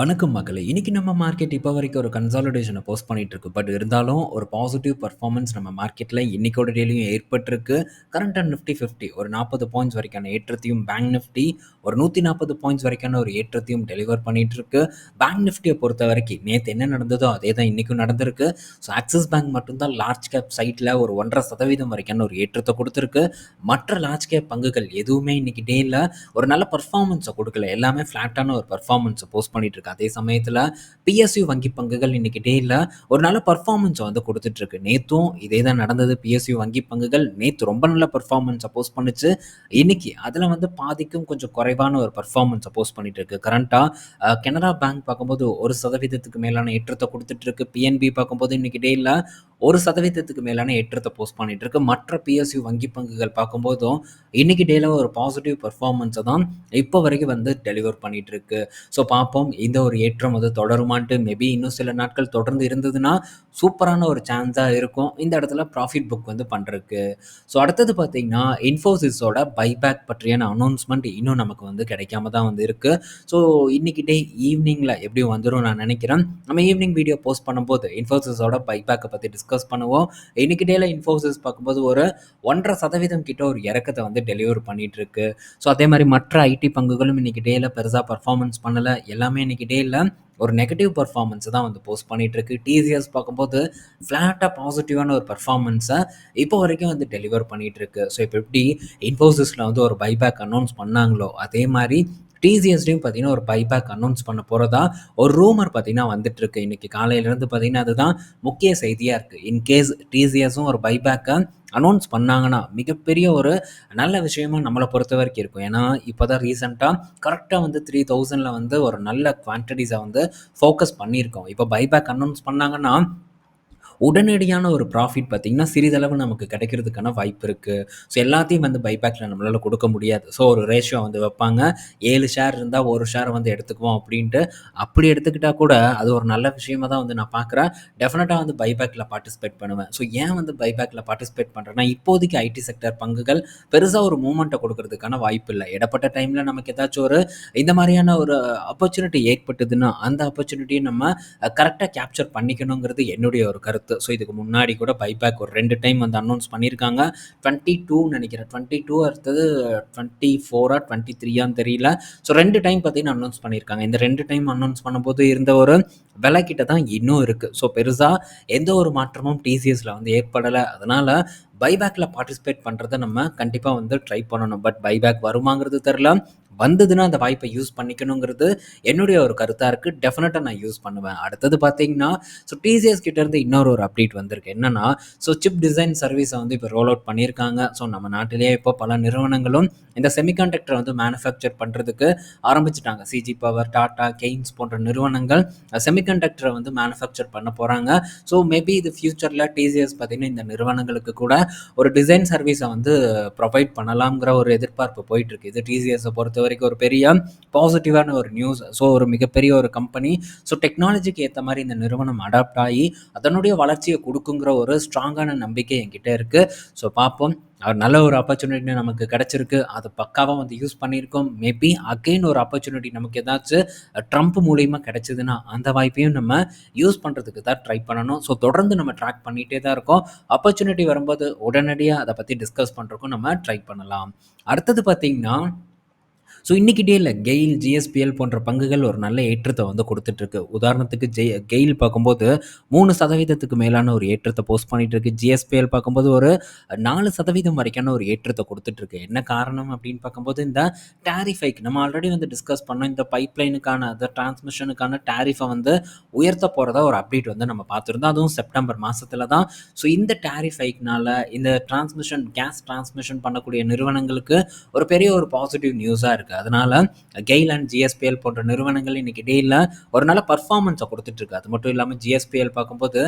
வணக்கம் மக்களே! இன்னைக்கு நம்ம மார்க்கெட் இப்போ வரைக்கும் ஒரு கன்சாலிடேஷனை போஸ்ட் பண்ணிட்டு இருக்கு. பட் இருந்தாலும் ஒரு பாசிட்டிவ் பர்ஃபார்மன்ஸ் நம்ம மார்க்கெட்ல இன்னைக்கோட டேலையும் ஏற்பட்டிருக்கு. கரண்ட் அண்ட் நிஃப்டி 50 ஒரு 40 பாயிண்ட்ஸ் வரைக்கான ஏற்றத்தையும், பேங்க் நிஃப்டி ஒரு 140 பாயிண்ட்ஸ் வரைக்கான ஒரு ஏற்றத்தையும் டெலிவர் பண்ணிட்டு இருக்கு. பேங்க் பொறுத்த வரைக்கும் நேற்று என்ன நடந்ததோ அதே தான் இன்றைக்கும் நடந்திருக்கு. ஸோ ஆக்சிஸ் பேங்க் மட்டும்தான் லார்ஜ் கேப் சைட்டில் ஒரு 1.5% வரைக்கான ஒரு ஏற்றத்தை கொடுத்துருக்கு மற்ற லார்ஜ் கேப் பங்குகள் எதுவுமே இன்னைக்கு டேல ஒரு நல்ல பர்ஃபார்மன்ஸை கொடுக்கல எல்லாமே ஃப்ளாட்டான ஒரு பர்ஃபார்மன்ஸை போஸ்ட் பண்ணிட்டு இருக்கு. அதே சமயத்தில் பிஎஸ்யூ வங்கி பங்குகள் இன்னைக்கு டேயில் ஒரு நல்ல பர்ஃபார்மன்ஸை வந்து கொடுத்துட்ருக்கு இருக்கு. நேத்தும் இதே தான் நடந்தது. பிஎஸ்யூ வங்கி பங்குகள் நேத்து ரொம்ப நல்ல பர்ஃபார்மன்ஸ் சப்போஸ் பண்ணுச்சு. இன்னைக்கு அதில் வந்து பாதிக்கும் கொஞ்சம் குறைவான ஒரு பர்ஃபார்மன்ஸ் சப்போஸ் பண்ணிட்டு இருக்கு. கரண்ட்டாக கனரா பேங்க் பார்க்கும்போது ஒரு சதவீதத்துக்கு மேலான ஏற்றத்தை கொடுத்துட்டு இருக்கு. பிஎன்பி பார்க்கும்போது இன்னைக்கு டேயில் ஒரு சதவீதத்துக்கு மேலான ஏற்றத்தை போஸ்ட் பண்ணிட்டு இருக்கு. மற்ற பிஎஸ்யூ வங்கி பங்குகள் பார்க்கும்போதும் இன்னைக்கு டேல ஒரு பாசிட்டிவ் பர்ஃபார்மன்ஸை தான் இப்போ வரைக்கும் வந்து டெலிவர் பண்ணிட்டு இருக்கு. ஸோ பார்ப்போம் இந்த ஒரு ஏற்றம் வந்து தொடருமான்ட்டு. மேபி இன்னும் சில நாட்கள் தொடர்ந்து இருந்ததுன்னா சூப்பரான ஒரு சான்ஸாக இருக்கும். இந்த இடத்துல ப்ராஃபிட் புக் வந்து பண்ணுறதுக்கு ஸோ அடுத்தது பார்த்தீங்கன்னா, இன்ஃபோசிஸோட பைபேக் பற்றியான அனௌன்ஸ்மெண்ட் இன்னும் நமக்கு வந்து கிடைக்காம தான் வந்து இருக்குது ஸோ இன்னைக்கு டே ஈவினிங்ல எப்படியும் வந்துடும் நான் நினைக்கிறேன். நம்ம ஈவினிங் வீடியோ போஸ்ட் பண்ணும்போது இன்ஃபோசிஸோட பைபேக்கை பற்றி டிஸ்கஸ் பண்ணுவோம். இன்னைக்கு டேயில் இன்ஃபோசிஸ் பார்க்கும்போது ஒரு 1.5% கிட்ட ஒரு இறக்கத்தை வந்து டெலிவர் பண்ணிகிட்ருக்கு இருக்கு. ஸோ அதே மாதிரி மற்ற ஐடி பங்குகளும் இன்னைக்கு டேல பெருசாக பர்ஃபார்மன்ஸ் பண்ணலை எல்லாமே இன்னைக்கு இல்லை ஒரு நெகட்டிவ் பர்ஃபார்மன்ஸை தான் வந்து போஸ்ட் பண்ணிகிட்ருக்கு இருக்கு. டிசிஎஸ் பார்க்கும்போது ஃப்ளாட்டாக பாசிட்டிவான ஒரு பர்ஃபார்மன்ஸை இப்போ வரைக்கும் வந்து டெலிவர் பண்ணிகிட்ருக்கு ஸோ இப்போ எப்படி இன்ஃபோசிஸில் வந்து ஒரு பைபேக் அனௌன்ஸ் பண்ணாங்களோ, அதே மாதிரி டிசிஎஸ்லயும் பார்த்தீங்கன்னா, ஒரு பைபேக் அனௌன்ஸ் பண்ண போகிறதா ஒரு ரூமர் பார்த்தீங்கன்னா வந்துட்டு இருக்கு. இன்னைக்கு பார்த்தீங்கன்னா, அதுதான் முக்கிய செய்தியாக இருக்குது இன்கேஸ் டிசிஎஸும் ஒரு பைபேக்கை அனௌன்ஸ் பண்ணாங்கன்னா, மிகப்பெரிய ஒரு நல்ல விஷயமா பொறுத்த வரைக்கும் இருக்கும். ஏன்னா, இப்போ தான் ரீசெண்டாக கரெக்டாக வந்து 3000ல வந்து ஒரு நல்ல குவான்டிட்டிஸை வந்து ஃபோக்கஸ் பண்ணியிருக்கோம். இப்போ பைபேக் அனௌன்ஸ் பண்ணாங்கன்னா, உடனடியான ஒரு ப்ராஃபிட் பார்த்தீங்கன்னா, சிறிதளவு நமக்கு கிடைக்கிறதுக்கான வாய்ப்பு இருக்குது ஸோ எல்லாத்தையும் வந்து பைபேக்கில் நம்மளால் கொடுக்க முடியாது. ஸோ ஒரு ரேஷியோ வந்து வைப்பாங்க. ஏழு ஷேர் இருந்தால் ஒரு ஷேர் வந்து எடுத்துக்குவோம் அப்படின்ட்டு. அப்படி எடுத்துக்கிட்டால் கூட அது ஒரு நல்ல விஷயமா தான் வந்து நான் பார்க்குறேன். டெஃபினட்டாக வந்து பைபேக்கில் பார்ட்டிசிபேட் பண்ணுவேன். ஸோ ஏன் வந்து பைபேக்கில் பார்ட்டிசிபேட் பண்ணுறேன்னா இப்போதைக்கு ஐடி செக்டார் பங்குகள் பெருசாக ஒரு மூமெண்ட்டை கொடுக்கறதுக்கான வாய்ப்பு இல்லை இடப்பட்ட டைமில் நமக்கு ஏதாச்சும் ஒரு இந்த மாதிரியான ஒரு ஆப்பர்ச்சுனிட்டி ஏற்பட்டதுன்னா, அந்த ஆப்பர்ச்சுனிட்டியை நம்ம கரெக்டாக கேப்சர் பண்ணிக்கணுங்கிறது என்னுடைய ஒரு கருத்து. ஸோ இதுக்கு முன்னாடி கூட பைபேக் ஒரு ரெண்டு டைம் வந்து அனௌன்ஸ் பண்ணியிருக்காங்க. ட்வெண்ட்டி டூ நினைக்கிறேன் டுவெண்ட்டி டூ அடுத்தது 24ஆ 23யான்னு தெரியல. ஸோ ரெண்டு டைம் பார்த்தீங்கன்னா அனௌன்ஸ் பண்ணியிருக்காங்க. இந்த ரெண்டு டைம் அனௌன்ஸ் பண்ணும்போது இருந்த ஒரு விலை கிட்ட தான் இன்னும் இருக்குது ஸோ பெருசாக எந்த ஒரு மாற்றமும் டிசிஎஸில் வந்து ஏற்படலை அதனால் பைபேக்கில் பார்ட்டிசிபேட் பண்ணுறத நம்ம கண்டிப்பாக வந்து ட்ரை பண்ணணும். பட் பைபேக் வருமாங்கிறது தெரில வந்ததுன்னா அந்த வாய்ப்பை யூஸ் பண்ணிக்கணுங்கிறது என்னுடைய ஒரு கருத்தாக இருக்குது டெஃபினட்டாக நான் யூஸ் பண்ணுவேன். அடுத்தது பார்த்தீங்கன்னா, ஸோ டிசிஎஸ் கிட்டேருந்து இன்னொரு ஒரு அப்டேட் வந்திருக்கு. என்னென்னா ஸோ சிப் டிசைன் சர்வீஸை வந்து இப்போ ரோல் அவுட் பண்ணியிருக்காங்க. ஸோ நம்ம நாட்டிலேயே இப்போ பல நிறுவனங்களும் இந்த செமிகண்டக்டர் வந்து மேனுஃபேக்சர் பண்ணுறதுக்கு ஆரம்பிச்சிட்டாங்க சிஜி பவர், டாடா, கெய்ன்ஸ் போன்ற நிறுவனங்கள் செமிகண்டக்டரை வந்து மேனுஃபேக்சர் பண்ண போகிறாங்க ஸோ மேபி இது ஃப்யூச்சரில் டிசிஎஸ் பார்த்தீங்கன்னா, இந்த நிறுவனங்களுக்கு கூட ஒரு டிசைன் சர்வீஸை வந்து ப்ரொவைட் பண்ணலாம்ங்கிற ஒரு எதிர்பார்ப்பு போயிட்டு இருக்கு. இது பொறுத்தவரை வரைக்கும் ஒரு பெரிய பாசிட்டிவான ஒரு நியூஸ். ஸோ ஒரு மிகப்பெரிய ஒரு கம்பெனி. ஸோ டெக்னாலஜிக்கு ஏற்ற மாதிரி இந்த நிறுவனம் அடாப்ட் ஆகி அதனுடைய வளர்ச்சியை கொடுக்குங்கிற ஒரு ஸ்ட்ராங்கான நம்பிக்கை என்கிட்ட இருக்குது ஸோ பார்ப்போம். நல்ல ஒரு ஆப்பர்ச்சுனிட்டி நமக்கு கிடைச்சிருக்கு. அதை பக்காவாக வந்து யூஸ் பண்ணியிருக்கோம். மேபி அகைன் ஒரு ஆப்பர்ச்சுனிட்டி நமக்கு ஏதாச்சும் ட்ரம்ப் மூலியமாக கிடச்சிதுன்னா அந்த வாய்ப்பையும் நம்ம யூஸ் பண்ணுறதுக்கு தான் ட்ரை பண்ணணும். ஸோ தொடர்ந்து நம்ம ட்ராக் பண்ணிகிட்டே தான் இருக்கோம். ஆப்பர்ச்சுனிட்டி வரும்போது உடனடியாக அதை பற்றி டிஸ்கஸ் பண்ணுறக்கும் நம்ம ட்ரை பண்ணலாம். அடுத்தது பார்த்திங்கன்னா ஸோ இன்னைக்கு இல்லை கெயில், ஜிஎஸ்பிஎல் போன்ற பங்குகள் ஒரு நல்ல ஏற்றத்தை வந்து கொடுத்துட்ருக்கு உதாரணத்துக்கு ஜெ கெயில் பார்க்கும்போது மூணு சதவீதத்துக்கு மேலான ஒரு ஏற்றத்தை போஸ்ட் பண்ணிட்டு இருக்கு. ஜிஎஸ்பிஎல் பார்க்கும்போது ஒரு நாலு சதவீதம் வரைக்கான ஒரு ஏற்றத்தை கொடுத்துட்ருக்கு என்ன காரணம் அப்படின்னு பார்க்கும்போது, இந்த டேரிஃபைக் நம்ம ஆல்ரெடி வந்து டிஸ்கஸ் பண்ணோம். இந்த பைப்லைனுக்கான அந்த டிரான்ஸ்மிஷனுக்கான டேரிஃபை வந்து உயர்த்த போகிறதா ஒரு அப்டேட் வந்து நம்ம பார்த்துருந்தோம் அதுவும் செப்டம்பர் மாதத்தில் தான். ஸோ இந்த டாரிஃப் இந்த டிரான்ஸ்மிஷன் கேஸ் டிரான்ஸ்மிஷன் பண்ணக்கூடிய நிறுவனங்களுக்கு ஒரு பெரிய ஒரு பாசிட்டிவ் நியூஸாக இருக்குது இருக்கு. அதனால கெயில் அண்ட் ஜிஎஸ்பிஎல் போன்ற நிறுவனங்கள் இன்னைக்கு டேல ஒரு நல்ல பர்ஃபார்மன்ஸை கொடுத்துட்ருக்கு இருக்கு. அது மட்டும் இல்லாமல் ஜிஎஸ்பிஎல் பார்க்கும்போது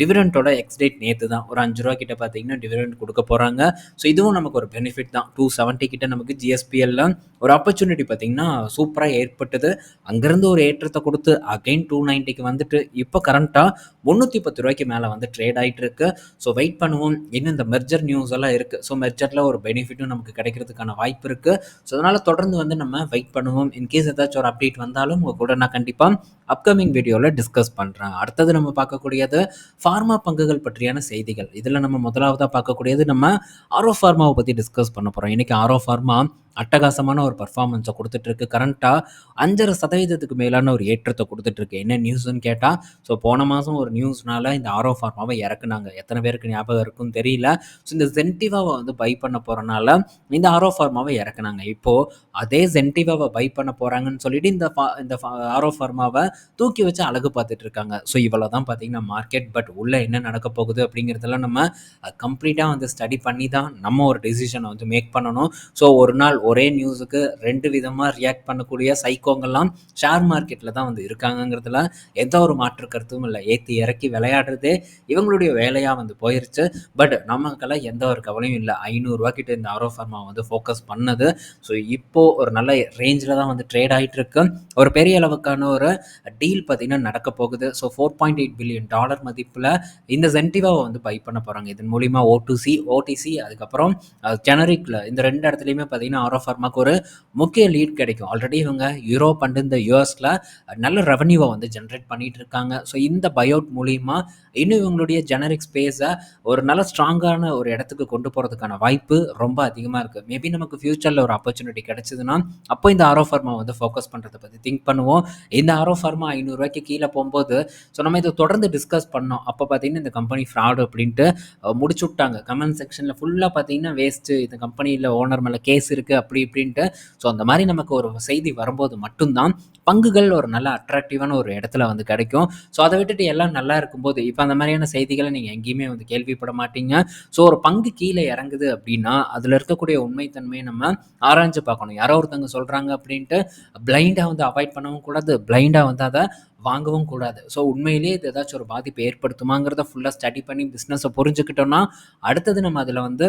டிவிடெண்டோட எக்ஸ் டேட் தான். ஒரு அஞ்சு ரூபா கிட்ட பார்த்தீங்கன்னா டிவிடெண்ட் கொடுக்க போறாங்க. ஸோ இதுவும் நமக்கு ஒரு பெனிஃபிட் தான். 270 கிட்ட நமக்கு ஜிஎஸ்பிஎல்ல ஒரு ஆப்பர்ச்சுனிட்டி பார்த்தீங்கன்னா, சூப்பராக ஏற்பட்டது. அங்கிருந்து ஒரு ஏற்றத்தை கொடுத்து அகைன் 290க்கு வந்துட்டு இப்போ கரண்ட்டாக முந்நூற்றி பத்து ரூபாய்க்கு மேலே வந்து ட்ரேட் ஆகிட்டு இருக்கு. ஸோ வெயிட் பண்ணுவோம். இன்னும் இந்த மெர்ஜர் நியூஸ் எல்லாம் இருக்குது ஸோ மெர்ஜரில் ஒரு பெனிஃபிட்டும் நமக்கு கிடைக்கிறதுக்கான வாய்ப்பு இருக்குது ஸோ அதனால் தொடர்ந்து தொடர்ந்து வந்து நம்ம வெயிட் பண்ணுவோம். இன்கேஸ் ஏதாச்சும் ஒரு அப்டேட் வந்தாலும் உங்கள் கூட நான் கண்டிப்பாக அப்கமிங் வீடியோவில் டிஸ்கஸ் பண்ணுறேன் அடுத்தது நம்ம பார்க்கக்கூடியது ஃபார்மா பங்குகள் பற்றியான செய்திகள். இதில் நம்ம முதலாவதாக பார்க்கக்கூடியது நம்ம ஆரோ ஃபார்மாவை பற்றி டிஸ்கஸ் பண்ண போகிறோம் இன்றைக்கி ஆரோ ஃபார்மா அட்டகாசமான ஒரு பர்ஃபார்மன்ஸை கொடுத்துட்ருக்கு கரண்ட்டாக அஞ்சரை சதவீதத்துக்கு மேலான ஒரு ஏற்றத்தை கொடுத்துட்ருக்கு என்ன நியூஸ்னு கேட்டால் ஸோ போன மாதம் ஒரு நியூஸ்னால இந்த ஆரோ ஃபார்மாவை இறக்குனாங்க. எத்தனை பேருக்கு ஞாபகம் இருக்குன்னு தெரியல. ஸோ இந்த சென்டிவாவை வந்து பை பண்ண போகிறனால இந்த ஆரோ ஃபார்மாவை இறக்குனாங்க. இப்போது அதே சென்டிவாவை பை பண்ண போகிறாங்கன்னு சொல்லிட்டு இந்த ஃபா- இந்த ஆரோ ஃபார்மாவை தூக்கி வச்சு அழகு பார்த்துட்டு இருக்காங்க ஸோ இவ்வளோ தான் பார்த்தீங்கன்னா மார்க்கெட் பட் உள்ளே என்ன நடக்க போகுது அப்படிங்கிறதெல்லாம் நம்ம கம்ப்ளீட்டாக வந்து ஸ்டடி பண்ணி தான் நம்ம ஒரு டெசிஷனை வந்து மேக் பண்ணணும். ஸோ ஒரு நாள் ஒரே நியூஸுக்கு ரெண்டு விதமாக ரியாக்ட் பண்ணக்கூடிய சைக்கோங்கெல்லாம் ஷேர் மார்க்கெட்டில் தான் வந்து இருக்காங்கங்கிறதுல எந்த ஒரு மாற்று கருத்தும் இல்லை. ஏற்றி இறக்கி விளையாடுறதே இவங்களுடைய வேலையாக வந்து போயிருச்சு. பட் நமக்கெல்லாம் எந்த ஒரு கவலையும் இல்லை. ஐநூறுரூவா கிட்ட இந்த ஆரோ ஃபார்மா வந்து ஃபோக்கஸ் பண்ணது. ஸோ இப்போது ஒரு நல்ல ரேஞ்சில் தான் வந்து ட்ரேட் ஆகிட்டு இருக்கு ஒரு பெரிய அளவுக்கான ஒரு டீல் பார்த்திங்கன்னா நடக்க போகுது. So four point eight billion dollar மதிப்பில் இந்த சென்டிவாவை வந்து பை பண்ண போகிறாங்க இதன் மூலிமா ஓடிசி ஓடிசி அதுக்கப்புறம் ஜெனரிக்கில் இந்த ரெண்டு இடத்துலையுமே பார்த்தீங்கன்னா ஆரோ ஃபார்மாக்கு ஒரு முக்கிய லீட் கிடைக்கும். ஆல்ரெடி இவங்க யூரோப் அண்ட் இந்த யூஎஸில் நல்ல ரெவன்யூவை வந்து ஜென்ரேட் பண்ணிட்டு இருக்காங்க. ஸோ இந்த பயோட் மூலிமா இன்னும் இவங்களுடைய ஜெனரிக் ஸ்பேஸை ஒரு நல்ல ஸ்ட்ராங்கான ஒரு இடத்துக்கு கொண்டு போகிறதுக்கான வாய்ப்பு ரொம்ப அதிகமாக இருக்குது மேபி நமக்கு ஃப்யூச்சரில் ஒரு ஆப்பர்ச்சுனிட்டி கிடைச்சதுன்னா அப்போ இந்த ஆரோ ஃபார்மா வந்து ஃபோக்கஸ் பண்ணுறதை பற்றி திங்க் பண்ணுவோம். இந்த ஆரோ ஃபார்மா ஐநூறுரூவாய்க்கு கீழே போகும்போது ஸோ நம்ம இதை தொடர்ந்து டிஸ்கஸ் பண்ணோம். அப்போ பார்த்தீங்கன்னா இந்த கம்பெனி ஃப்ராடு அப்படின்ட்டு முடிச்சு விட்டாங்க கமெண்ட் செக்ஷனில் ஃபுல்லாக பார்த்தீங்கன்னா வேஸ்ட்டு இந்த கம்பெனியில் ஓனர் மேலே கேஸ் இருக்குது அப்படி இப்படின்ட்டு. ஸோ அந்த மாதிரி நமக்கு ஒரு செய்தி வரும்போது மட்டும்தான் பங்குகள் ஒரு நல்ல அட்ராக்டிவான ஒரு இடத்துல வந்து கிடைக்கும். ஸோ அதை விட்டுட்டு எல்லாம் நல்லா இருக்கும்போது இப்போ அந்த மாதிரியான செய்திகளை நீங்கள் எங்கேயுமே வந்து கேள்விப்பட மாட்டீங்க. ஸோ ஒரு பங்கு கீழே இறங்குது அப்படின்னா அதில் இருக்கக்கூடிய உண்மைத்தன்மையை நம்ம ஆராய்ஞ்சு பார்க்கணும். யாரோ ஒருத்தவங்க சொல்கிறாங்க அப்படின்ட்டு பிளைண்டாக வந்து அவாய்ட் பண்ணவும் கூடாது பிளைண்டாக வந்து அதை வாங்கவும் கூடாது. ஸோ உண்மையிலேயே இது ஏதாச்சும் ஒரு பாதிப்பை ஏற்படுத்துமாங்கிறத ஃபுல்லாக ஸ்டடி பண்ணி பிஸ்னஸை புரிஞ்சுக்கிட்டோம்னா அடுத்தது நம்ம அதில் வந்து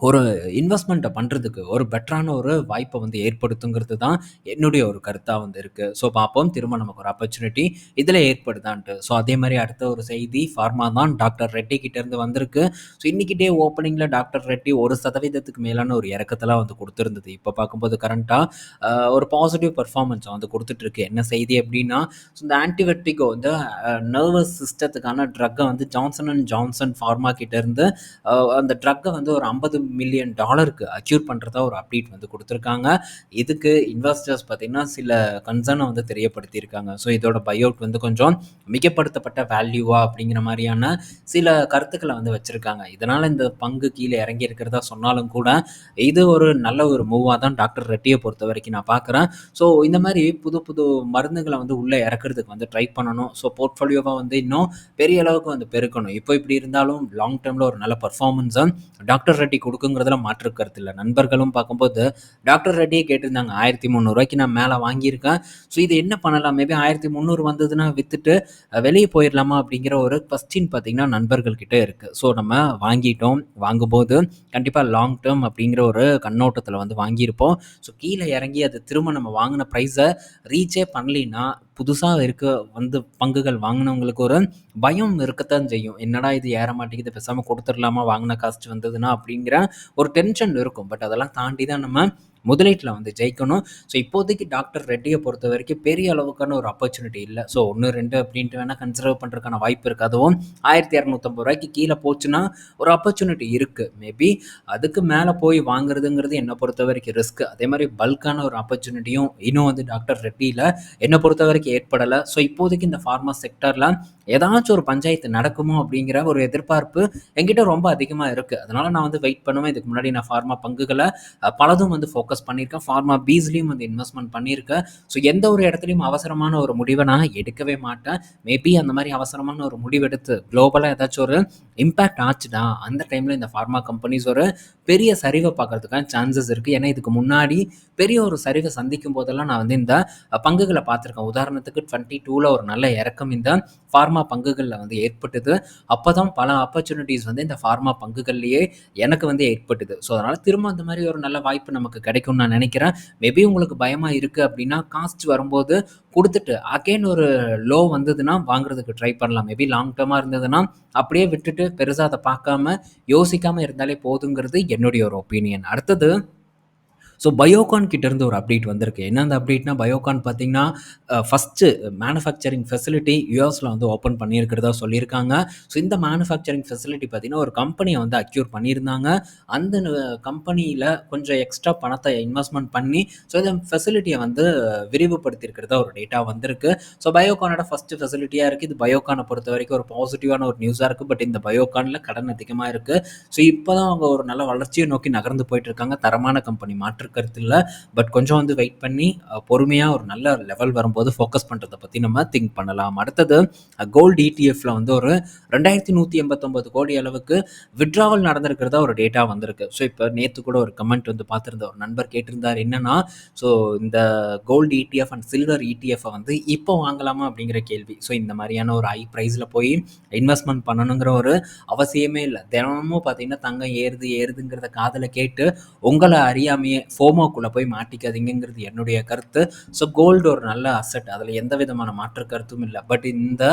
ஒரு இன்வெஸ்ட்மெண்ட்டை பண்ணுறதுக்கு ஒரு பெட்டரான ஒரு வாய்ப்பை வந்து ஏற்படுத்துங்கிறது தான் என்னுடைய ஒரு கருத்தாக வந்து இருக்குது ஸோ பார்ப்போம். திரும்ப நமக்கு ஒரு ஆப்பர்ச்சுனிட்டி இதில் ஏற்படுதான்ட்டு. ஸோ அதே மாதிரி அடுத்த ஒரு செய்தி ஃபார்மா தான் டாக்டர் ரெட்டி கிட்டேருந்து வந்திருக்கு. ஸோ இன்றைக்கி டே ஓப்பனிங்கில் டாக்டர் ரெட்டி ஒரு சதவீதத்துக்கு மேலான ஒரு இறக்கத்தெல்லாம் வந்து கொடுத்துருந்தது. இப்போ பார்க்கும்போது கரண்ட்டாக ஒரு பாசிட்டிவ் பர்ஃபார்மன்ஸை வந்து கொடுத்துட்ருக்கு என்ன செய்தி அப்படின்னா ஸோ இந்த ஆன்டிபயோட்டிக்கோ வந்து நர்வஸ் சிஸ்டத்துக்கான ட்ரக்கை வந்து ஜான்சன் அண்ட் ஜான்சன் ஃபார்மா கிட்டேருந்து அந்த ட்ரக்கை வந்து ஒரு ஐம்பது மில்லியன் டாலருக்கு அச்சீவ் பண்ணுறதா ஒரு அப்டேட் வந்து கொடுத்துருக்காங்க. இதுக்கு இன்வெஸ்டர்ஸ் பார்த்திங்கன்னா சில கன்சர்னை வந்து தெரியப்படுத்தியிருக்காங்க. ஸோ இதோட பைஅவுட் வந்து கொஞ்சம் மிகப்படுத்தப்பட்ட வேல்யூவா அப்படிங்கிற மாதிரியான சில கருத்துக்களை வந்து வச்சுருக்காங்க. இதனால் இந்த பங்கு கீழே இறங்கி இருக்கிறதா சொன்னாலும் கூட இது ஒரு நல்ல ஒரு மூவாக தான் டாக்டர் ரெட்டியை பொறுத்த வரைக்கும் நான் பார்க்குறேன். ஸோ இந்த மாதிரி புது புது மருந்துகளை வந்து உள்ளே இறக்குறதுக்கு வந்து ட்ரை பண்ணணும். ஸோ போர்ட்ஃபோலியோவாக வந்து இன்னும் பெரிய அளவுக்கு வந்து பெருக்கணும். இப்போ இப்படி இருந்தாலும் லாங் டேர்மில் ஒரு நல்ல பர்ஃபார்மன்ஸை டாக்டர் ரெட்டி கொடுக்குங்கிறதுல மாற்று கருத்து இல்லை. நண்பர்களும் பார்க்கும்போது டாக்டர் ரெட்டியே கேட்டிருந்தாங்க ஆயிரத்தி முந்நூறுரூவாய்க்கு நான் மேலே வாங்கியிருக்கேன். ஸோ இது என்ன பண்ணலாம்? மேபி ஆயிரத்தி முந்நூறு வந்ததுன்னா விற்றுட்டு வெளியே போயிடலாமா அப்படிங்கிற ஒரு கொஸ்டின் பார்த்திங்கன்னா நண்பர்கள்கிட்ட இருக்குது ஸோ நம்ம வாங்கிட்டோம். வாங்கும்போது கண்டிப்பாக லாங் டேர்ம் அப்படிங்கிற ஒரு கண்ணோட்டத்தில் வந்து வாங்கியிருப்போம். ஸோ கீழே இறங்கி அது திரும்ப நம்ம வாங்கின ப்ரைஸை ரீச்சே பண்ணலின்னா புதுசாக இருக்க வந்து பங்குகள் வாங்கினவங்களுக்கு ஒரு பயம் இருக்கத்தான் செய்யும். என்னடா இது ஏற மாட்டேங்குது பேசாமல் கொடுத்துடலாமா வாங்கின காஸ்ட் வந்ததுன்னா அப்படிங்கிற ஒரு டென்ஷன் இருக்கும். பட் அதெல்லாம் தாண்டி தான் நம்ம முதலீட்டில் வந்து ஜெயிக்கணும். ஸோ இப்போதைக்கு டாக்டர் ரெட்டியை பொறுத்த வரைக்கும் பெரிய அளவுக்கான ஒரு ஆப்பர்ச்சுனிட்டி இல்லை. ஸோ ஒன்று ரெண்டு அப்படின்ட்டு வேணால் கன்சிடர் பண்ணுறதுக்கான வாய்ப்பு இருக்குது. அதுவும் ஆயிரத்தி இரநூத்தம்பது ரூபாய்க்கு கீழே போச்சுன்னா ஒரு ஆப்பர்ச்சுனிட்டி இருக்குது மேபி அதுக்கு மேலே போய் வாங்குறதுங்கிறது என்னை பொறுத்த வரைக்கும் ரிஸ்க் அதே மாதிரி பல்கான ஒரு ஆப்பர்ச்சுனிட்டியும் இன்னும் வந்து டாக்டர் ரெட்டியில் என்னை பொறுத்த வரைக்கும் ஏற்படலை. ஸோ இப்போதைக்கு இந்த ஃபார்மா செக்டரில் ஏதாச்சும் ஒரு பஞ்சாயத்து நடக்குமோ அப்படிங்கிற ஒரு எதிர்பார்ப்பு என்கிட்ட ரொம்ப அதிகமாக இருக்குது அதனால் நான் வந்து வெயிட் பண்ணுவேன். இதுக்கு முன்னாடி நான் ஃபார்மா பங்குகளை பலதும் வந்து ஃபோக்கஸ் பண்ணியிருக்கேன். ஃபார்மா பீஸ்லேயும் வந்து இன்வெஸ்ட்மெண்ட் பண்ணியிருக்கேன். ஸோ எந்த ஒரு இடத்துலையும் அவசரமான ஒரு முடிவை நான் எடுக்கவே மாட்டேன். மேபி அந்த மாதிரி அவசரமான ஒரு முடிவெடுத்து குளோபலாக ஏதாச்சும் ஒரு இம்பேக்ட் ஆச்சுன்னா அந்த டைமில் இந்த ஃபார்மா கம்பெனிஸ் ஒரு பெரிய சரிவை பார்க்கறதுக்கான சான்சஸ் இருக்குது ஏன்னா இதுக்கு முன்னாடி பெரிய ஒரு சரிவை சந்திக்கும் போதெல்லாம் நான் வந்து இந்த பங்குகளை பார்த்துருக்கேன். உதாரணத்துக்கு டுவெண்ட்டி டூவில் ஒரு நல்ல இறக்கம் இந்த ஃபார்மா பங்குகளில் வந்து ஏற்பட்டது. அப்போ தான் பல ஆப்பர்ச்சுனிட்டிஸ் வந்து இந்த ஃபார்மா பங்குகள்லேயே எனக்கு வந்து ஏற்பட்டுது. ஸோ அதனால் திரும்ப அந்த மாதிரி ஒரு நல்ல வாய்ப்பு நமக்கு கிடைக்கும் கிடைக்கும்னு நான் நினைக்கிறேன். மேபி உங்களுக்கு பயமாக இருக்குது அப்படின்னா காஸ்ட் வரும்போது கொடுத்துட்டு அகைன் ஒரு லோ வந்ததுன்னா வாங்குறதுக்கு ட்ரை பண்ணலாம். மேபி லாங் டேர்மாக இருந்ததுன்னா அப்படியே விட்டுட்டு பெருசாக அதை பார்க்காம யோசிக்காமல் இருந்தாலே போதுங்கிறது என்னுடைய ஒரு ஒப்பீனியன் அடுத்தது ஸோ பயோகான் கிட்டேருந்து ஒரு அப்டேட் வந்திருக்கு. என்ன அந்த அப்டேட்னா பயோகான் பார்த்தீங்கன்னா ஃபஸ்ட்டு மேனுஃபேக்சரிங் ஃபெசிலிட்டி யூஎஸில் வந்து ஓப்பன் பண்ணியிருக்கிறதா சொல்லியிருக்காங்க. ஸோ இந்த மேனுஃபேக்சரிங் ஃபெசிலிட்டி பார்த்தீங்கன்னா ஒரு கம்பெனியை வந்து அக்யூர் பண்ணியிருந்தாங்க. அந்த கம்பெனியில் கொஞ்சம் எக்ஸ்ட்ரா பணத்தை இன்வெஸ்ட்மெண்ட் பண்ணி ஸோ இந்த ஃபெசிலிட்டியை வந்து விரிவுபடுத்தியிருக்கிறதா ஒரு டேட்டா வந்திருக்கு. ஸோ பயோகானோட ஃபஸ்ட்டு ஃபெசிலிட்டியாக இருக்குது இது பயோகானை பொறுத்த வரைக்கும் ஒரு பாசிட்டிவான ஒரு நியூஸாக இருக்குது பட் இந்த பயோகானில் கடன் அதிகமாக இருக்குது ஸோ இப்போ தான் அவங்க ஒரு நல்ல வளர்ச்சியை நோக்கி நகர்ந்து போயிட்டு இருக்காங்க. தரமான கம்பெனி மாற்று கருத்து இல்லை பட் கொஞ்சம் வந்து வெயிட் பண்ணி பொறுமையாக ஒரு நல்ல லெவல் வரும்போது ஃபோக்கஸ் பண்ணுறதை பற்றி நம்ம திங்க் பண்ணலாம். அடுத்தது கோல்டு இடிஎஃப்ல வந்து ஒரு ரெண்டாயிரத்தி நூற்றி எண்பத்தொம்பது கோடி அளவுக்கு விட்ராவல் நடந்திருக்கிறதா ஒரு டேட்டா வந்திருக்கு. ஸோ இப்போ நேற்று கூட ஒரு கமெண்ட் வந்து பார்த்துருந்த ஒரு நண்பர் கேட்டிருந்தார் என்னன்னா ஸோ இந்த gold ETF and silver ETF வந்து இப்போ வாங்கலாமா? அப்படிங்கிற கேள்வி. ஸோ இந்த மாதிரியான ஒரு ஹை ப்ரைஸில் போய் இன்வெஸ்ட்மெண்ட் பண்ணணுங்கிற ஒரு அவசியமே இல்லை. தினமும் பார்த்தீங்கன்னா தங்கம் ஏறுது ஏறுதுங்கிறத காதில் கேட்டு உங்களை அறியாமையே ஃபோமோக்குள்ளே போய் மாட்டிக்காதீங்கிறது என்னுடைய கருத்து. ஸோ கோல்டு ஒரு நல்ல அசட் அதில் எந்த விதமான மாற்று கருத்தும் இல்லை. பட் இந்த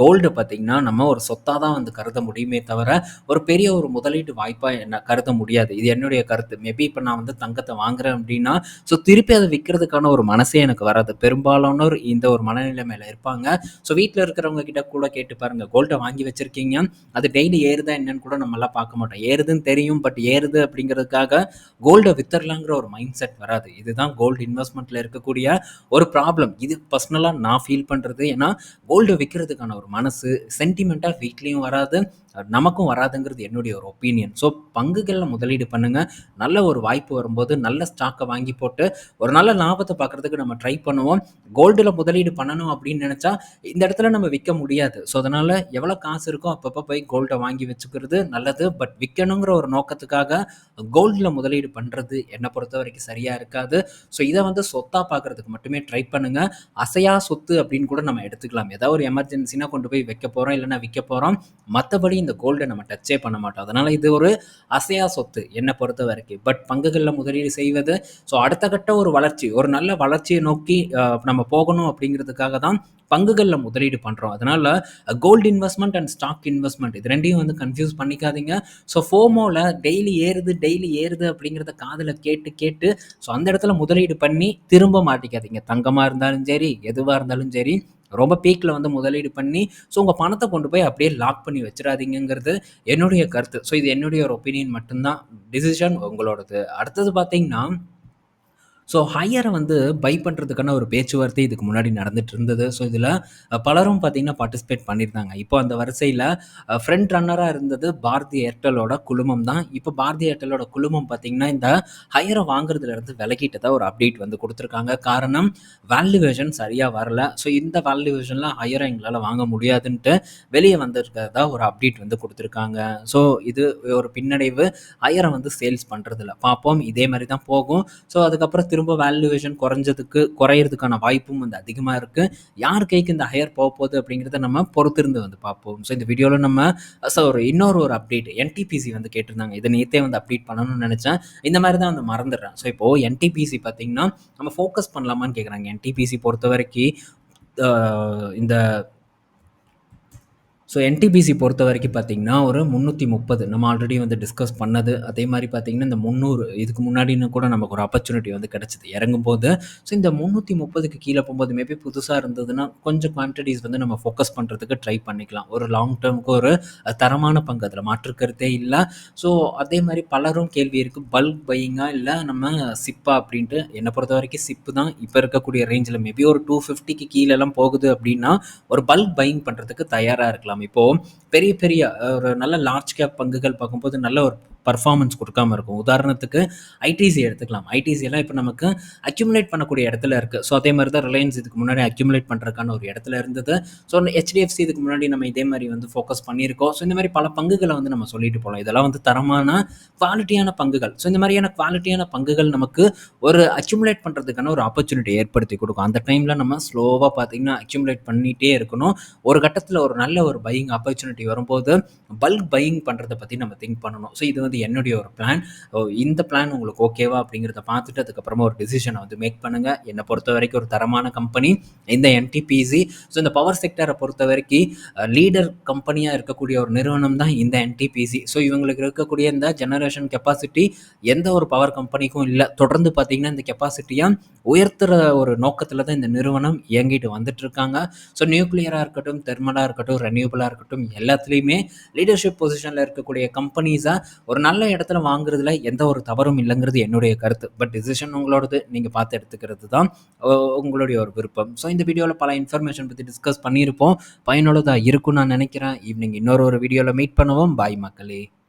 கோல்டு பார்த்திங்கன்னா நம்ம ஒரு சொத்தாக தான் வந்து கருத முடியுமே தவிர ஒரு பெரிய ஒரு முதலீட்டு வாய்ப்பாக என்ன கருத முடியாது. இது என்னுடைய கருத்து. மேபி இப்போ நான் வந்து தங்கத்தை வாங்குறேன் அப்படின்னா ஸோ திருப்பி அதை விற்கிறதுக்கான ஒரு மனசே எனக்கு வராது. பெரும்பாலானோர் இந்த ஒரு மனநிலைமையில் இருப்பாங்க. ஸோ வீட்டில் இருக்கிறவங்க கிட்ட கூட கேட்டு பாருங்கள் கோல்டை வாங்கி வச்சுருக்கீங்க. அது டெய்லி ஏறுதா என்னன்னு கூட நம்மளாம் பார்க்க மாட்டோம். ஏறுதுன்னு தெரியும் பட் ஏறுது அப்படிங்கிறதுக்காக கோல்டை வித்தரலாங்கிற ஒரு மைண்ட் செட் வராது. இதுதான் கோல்டு இன்வெஸ்ட்மெண்ட்டில் இருக்கக்கூடிய ஒரு ப்ராப்ளம் இது பர்சனலாக நான் ஃபீல் பண்ணுறது ஏன்னா கோல்டு விற்கிறதுக்கான ஒரு மனசு சென்டிமெண்ட்டாக வீட்லேயும் வராது. நமக்கும் வராதுங்கிறது என்னுடைய ஒரு ஒப்பீனியன் ஸோ பங்குகளில் முதலீடு பண்ணுங்கள் நல்ல ஒரு வாய்ப்பு வரும்போது நல்ல ஸ்டாக்கை வாங்கி போட்டு ஒரு நல்ல லாபத்தை பார்க்குறதுக்கு நம்ம ட்ரை பண்ணுவோம். கோல்டில் முதலீடு பண்ணணும் அப்படின்னு நினச்சா இந்த இடத்துல நம்ம விற்க முடியாது. ஸோ அதனால் எவ்வளோ காசு இருக்கோ அப்பப்போ போய் கோல்டை வாங்கி வச்சுக்கிறது நல்லது. பட் விற்கணுங்கிற ஒரு நோக்கத்துக்காக கோல்டில் முதலீடு பண்ணுறது என்னை பொறுத்த வரைக்கும் சரியாக இருக்காது. ஸோ இதை வந்து சொத்தாக பார்க்குறதுக்கு மட்டுமே ட்ரை பண்ணுங்கள் அசையா சொத்து அப்படின்னு கூட நம்ம எடுத்துக்கலாம். ஏதாவது ஒரு எமர்ஜென்சினா கொண்டு போய் வைக்க போகிறோம் இல்லைன்னா விற்க போகிறோம் மற்றபடி இந்த கோல்டை நம்ம டச்சே பண்ண மாட்டோம். அதனால் இது ஒரு அசையா சொத்து என்னை பொறுத்த வரைக்கும். பட் பங்குகளில் முதலீடு செய்வது ஸோ அடுத்த கட்ட ஒரு வளர்ச்சி ஒரு நல்ல வளர்ச்சியை நோக்கி நம்ம போகணும் அப்படிங்கிறதுக்காக தான் பங்குகளில் முதலீடு பண்ணுறோம் அதனால் gold investment and stock investment இது ரெண்டையும் வந்து கன்ஃபியூஸ் பண்ணிக்காதீங்க. ஸோ ஃபோமோவில் டெய்லி ஏறுது டெய்லி ஏறுது அப்படிங்கிறத காதில் கேட்டு கேட்டு ஸோ அந்த இடத்துல முதலீடு பண்ணி திரும்ப மாட்டிக்காதீங்க. தங்கமாக இருந்தாலும் சரி எதுவாக இருந்தாலும் சரி ரொம்ப பீக்கில் வந்து முதலீடு பண்ணி ஸோ உங்கள் பணத்தை கொண்டு போய் அப்படியே லாக் பண்ணி வச்சிடாதீங்கிறது என்னுடைய கருத்து. ஸோ இது என்னுடைய ஒரு ஒப்பீனியன் மட்டும்தான். டிசிஷன் உங்களோடது. அடுத்தது பார்த்தீங்கன்னா ஸோ ஹையரை வந்து பை பண்ணுறதுக்கான ஒரு பேச்சுவார்த்தை இதுக்கு முன்னாடி நடந்துட்டு இருந்தது ஸோ இதில் பலரும் பார்த்தீங்கன்னா பார்ட்டிசிபேட் பண்ணியிருந்தாங்க. இப்போ அந்த வரிசையில் ஃப்ரண்ட் ரன்னராக இருந்தது பாரதி ஏர்டெலோட குழுமம் தான். இப்போ பாரதி ஏர்டெலோட குழுமம் பார்த்தீங்கன்னா இந்த ஹையரை வாங்குறதுலேருந்து விலகிட்டதாக ஒரு அப்டேட் வந்து கொடுத்துருக்காங்க. காரணம் வேல்யூவேஷன் சரியாக வரல. ஸோ இந்த வேல்யூவேஷனில் ஹையரை எங்களால் வாங்க முடியாதுன்ட்டு வெளியே வந்திருக்கிறதா ஒரு அப்டேட் வந்து கொடுத்துருக்காங்க. ஸோ இது ஒரு பின்னடைவு. ஹையரை வந்து சேல்ஸ் பண்ணுறதில்ல பார்ப்போம் இதே மாதிரி தான் போகும். ஸோ அதுக்கப்புறம் திரும்ப வேல்யூவேஷன் குறைஞ்சதுக்கு குறையிறதுக்கான வாய்ப்பும் வந்து அதிகமாக இருக்குது யார் கைக்கு இந்த ஹையர் போக போகுது அப்படிங்கிறத நம்ம பொறுத்திருந்து வந்து பார்ப்போம். ஸோ இந்த வீடியோவில் நம்ம ஸோ ஒரு இன்னொரு ஒரு அப்டேட் என்டிபிசி வந்து கேட்டிருந்தாங்க. இதை நேற்றே வந்து அப்டேட் பண்ணணும்னு நினச்சேன். இந்த மாதிரி தான் வந்து மறந்துடுறேன். ஸோ இப்போது என்டிபிசி பார்த்தீங்கன்னா நம்ம ஃபோக்கஸ் பண்ணலாமான்னு கேட்குறாங்க என்டிபிசி பொறுத்த வரைக்கும் இந்த ஸோ என்டிபிசி பொறுத்த வரைக்கும் பார்த்தீங்கன்னா ஒரு முந்நூற்றி முப்பது. நம்ம ஆல்ரெடி வந்து டிஸ்கஸ் பண்ணது. அதே மாதிரி பார்த்தீங்கன்னா இந்த முந்நூறு இதுக்கு முன்னாடின்னு கூட நமக்கு ஒரு ஆப்பர்ச்சுனிட்டி வந்து கிடச்சிது. இறங்கும் போது ஸோ இந்த முந்நூற்றி முப்பதுக்கு கீழே போகும்போது மேபி புதுசாக இருந்ததுன்னா கொஞ்சம் குவான்டிட்டிஸ் வந்து நம்ம ஃபோக்கஸ் பண்ணுறதுக்கு ட்ரை பண்ணிக்கலாம். ஒரு லாங் டேர்முக்கு ஒரு தரமான பங்கு. அதில் மாற்றுக்கிறதே இல்லை. ஸோ அதே மாதிரி பலரும் கேள்வி இருக்குது பல்க் பையிங்காக இல்லை நம்ம சிப்பா அப்படின்ட்டு. என்னை பொறுத்த வரைக்கும் சிப்பு தான். இப்போ இருக்கக்கூடிய ரேஞ்சில் மேபி ஒரு டூ ஃபிஃப்டிக்கு கீழெல்லாம் போகுது அப்படின்னா ஒரு பல்க் பையிங் பண்ணுறதுக்கு தயாராக இருக்கலாம். இப்போது பெரிய பெரிய ஒரு நல்ல லார்ஜ் கேப் பங்குகள் பார்க்கும்போது நல்ல ஒரு பர்ஃபார்மன்ஸ் கொடுக்காம இருக்கும். உதாரணத்துக்கு ஐடிசி எடுத்துக்கலாம். ஐடிசியெல்லாம் இப்போ நமக்கு அக்யூமுலேட் பண்ணக்கூடிய இடத்துல இருக்குது ஸோ அதே மாதிரி தான் ரிலையன்ஸ் இதுக்கு முன்னாடி அக்யூமுலேட் பண்ணுறதுக்கான ஒரு இடத்துல இருந்தது. ஸோ ஹெச்டிஎஃப்சி இதுக்கு முன்னாடி நம்ம இதே மாதிரி வந்து ஃபோக்கஸ் பண்ணியிருக்கோம். ஸோ இந்த மாதிரி பல பங்குகளை வந்து நம்ம சொல்லிட்டு போகலாம். இதெல்லாம் வந்து தரமான குவாலிட்டியான பங்குகள். ஸோ இந்த மாதிரியான குவாலிட்டியான பங்குகள் நமக்கு ஒரு அக்யூமுலேட் பண்ணுறதுக்கான ஒரு ஆப்பர்ச்சுனிட்டி ஏற்படுத்தி கொடுக்கும். அந்த டைமில் நம்ம ஸ்லோவாக பார்த்தீங்கன்னா அக்யூமுலேட் பண்ணிகிட்டே இருக்கணும். ஒரு கட்டத்தில் ஒரு நல்ல ஒரு பையிங் ஆப்பர்ச்சுனிட்டி வரும்போது பல்க் பையிங் பண்ணுறதை பற்றி நம்ம திங்க் பண்ணணும். ஸோ இது வந்து அப்படிங்கிறது என்னுடைய ஒரு பிளான் இந்த பிளான் உங்களுக்கு ஓகேவா அப்படிங்கிறத பார்த்துட்டு அதுக்கப்புறமா ஒரு டிசிஷனை வந்து மேக் பண்ணுங்கள் என்னை பொறுத்த வரைக்கும் ஒரு தரமான கம்பெனி இந்த என்டிபிசி ஸோ இந்த பவர் செக்டரை பொறுத்த வரைக்கும் லீடர் கம்பெனியாக இருக்கக்கூடிய ஒரு நிறுவனம் தான் இந்த என்டிபிசி ஸோ இவங்களுக்கு இருக்கக்கூடிய இந்த ஜெனரேஷன் கெப்பாசிட்டி எந்த ஒரு பவர் கம்பெனிக்கும் இல்லை. தொடர்ந்து பார்த்தீங்கன்னா இந்த கெப்பாசிட்டியாக உயர்த்துற ஒரு நோக்கத்தில் தான் இந்த நிறுவனம் இயங்கிட்டு வந்துட்டு இருக்காங்க ஸோ நியூக்ளியராக இருக்கட்டும் தெர்மலாக இருக்கட்டும் ரெனியூபிளாக இருக்கட்டும் எல்லாத்துலேயுமே லீடர்ஷிப் பொசிஷனில் இருக்கக்கூடிய கம்பெனிஸாக ஒரு நல்ல இடத்துல வாங்குறதுல எந்த ஒரு தவறும் இல்லைங்கிறது என்னுடைய கருத்து. பட் டிசிஷன் உங்களோடது நீங்கள் பார்த்து எடுத்துக்கிறது தான் உங்களுடைய ஒரு விருப்பம். ஸோ இந்த வீடியோவில் பல இன்ஃபர்மேஷன் பற்றி டிஸ்கஸ் பண்ணியிருப்போம். பயனுள்ளதாக இருக்கும்னு நான் நினைக்கிறேன். ஈவினிங் இன்னொரு ஒரு வீடியோவில் மீட் பண்ணுவோம். பாய் மக்களே.